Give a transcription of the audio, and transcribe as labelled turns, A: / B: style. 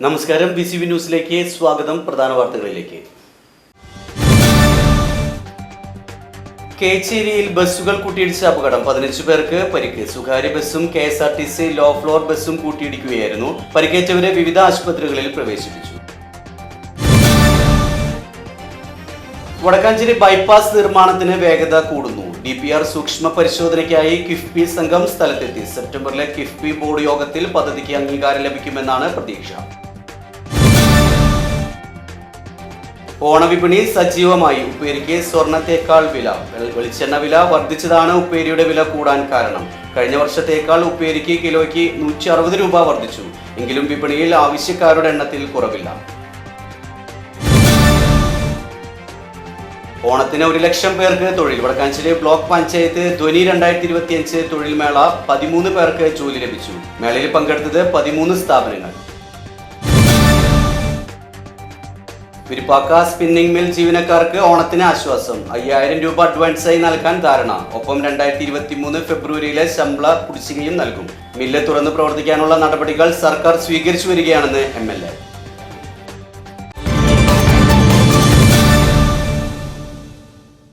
A: നമസ്കാരം. B C V ന്യൂസിലേക്ക് സ്വാഗതം. പ്രധാന വാർത്തകളിലേക്ക്. കേച്ചേരിയിൽ ബസ്സുകൾ കൂട്ടിയിടിച്ച അപകടം. പതിനഞ്ച് പേർക്ക് പരിക്ക്. സ്വകാര്യ ബസ്സും K S R T C low floor ബസ്സും കൂട്ടിയിടിക്കുകയായിരുന്നു. പരിക്കേറ്റവരെ വിവിധ ആശുപത്രികളിൽ പ്രവേശിപ്പിച്ചു. വടക്കാഞ്ചേരി ബൈപ്പാസ് നിർമ്മാണത്തിന് വേഗത കൂടുന്നു. ഡി പി ആർ സൂക്ഷ്മ പരിശോധനയ്ക്കായി കിഫ്ബി സംഘം സ്ഥലത്തെത്തി. സെപ്റ്റംബറിലെ കിഫ്ബി ബോർഡ് യോഗത്തിൽ പദ്ധതിക്ക് അംഗീകാരം ലഭിക്കുമെന്നാണ് പ്രതീക്ഷ. ഓണവിപണി സജീവമായി. ഉപ്പേരിക്ക് സ്വർണത്തേക്കാൾ വില. വെളിച്ചെണ്ണ വില വർദ്ധിച്ചതാണ് ഉപ്പേരിയുടെ വില കൂടാൻ കാരണം. കഴിഞ്ഞ വർഷത്തേക്കാൾ ഉപ്പേരിക്ക് കിലോയ്ക്ക് നൂറ്റി അറുപത് രൂപ വർദ്ധിച്ചു. എങ്കിലും വിപണിയിൽ ആവശ്യക്കാരുടെ എണ്ണത്തിൽ കുറവില്ല. ഓണത്തിന് ഒരു ലക്ഷം പേർക്ക് തൊഴിൽ. വടക്കാഞ്ചേരി ബ്ലോക്ക് പഞ്ചായത്ത് ധ്വനി രണ്ടായിരത്തി ഇരുപത്തിയഞ്ച് തൊഴിൽ മേള പതിമൂന്ന് പേർക്ക് ജോലി ലഭിച്ചു. മേളയിൽ പങ്കെടുത്തത് പതിമൂന്ന് സ്ഥാപനങ്ങൾ. വിരിപ്പാക്ക സ്പിന്നിംഗ് മിൽ ജീവനക്കാർക്ക് ഓണത്തിന് ആശ്വാസം. അയ്യായിരം രൂപ അഡ്വാൻസായി നൽകാൻ ധാരണ. ഒപ്പം രണ്ടായിരത്തി ഇരുപത്തി മൂന്ന് ഫെബ്രുവരിയിലെ ശമ്പള കുടിശ്ശികയും നൽകും. മില്ല് തുറന്ന് പ്രവർത്തിക്കാനുള്ള നടപടികൾ സർക്കാർ സ്വീകരിച്ചു വരികയാണെന്ന് എം എൽ എ.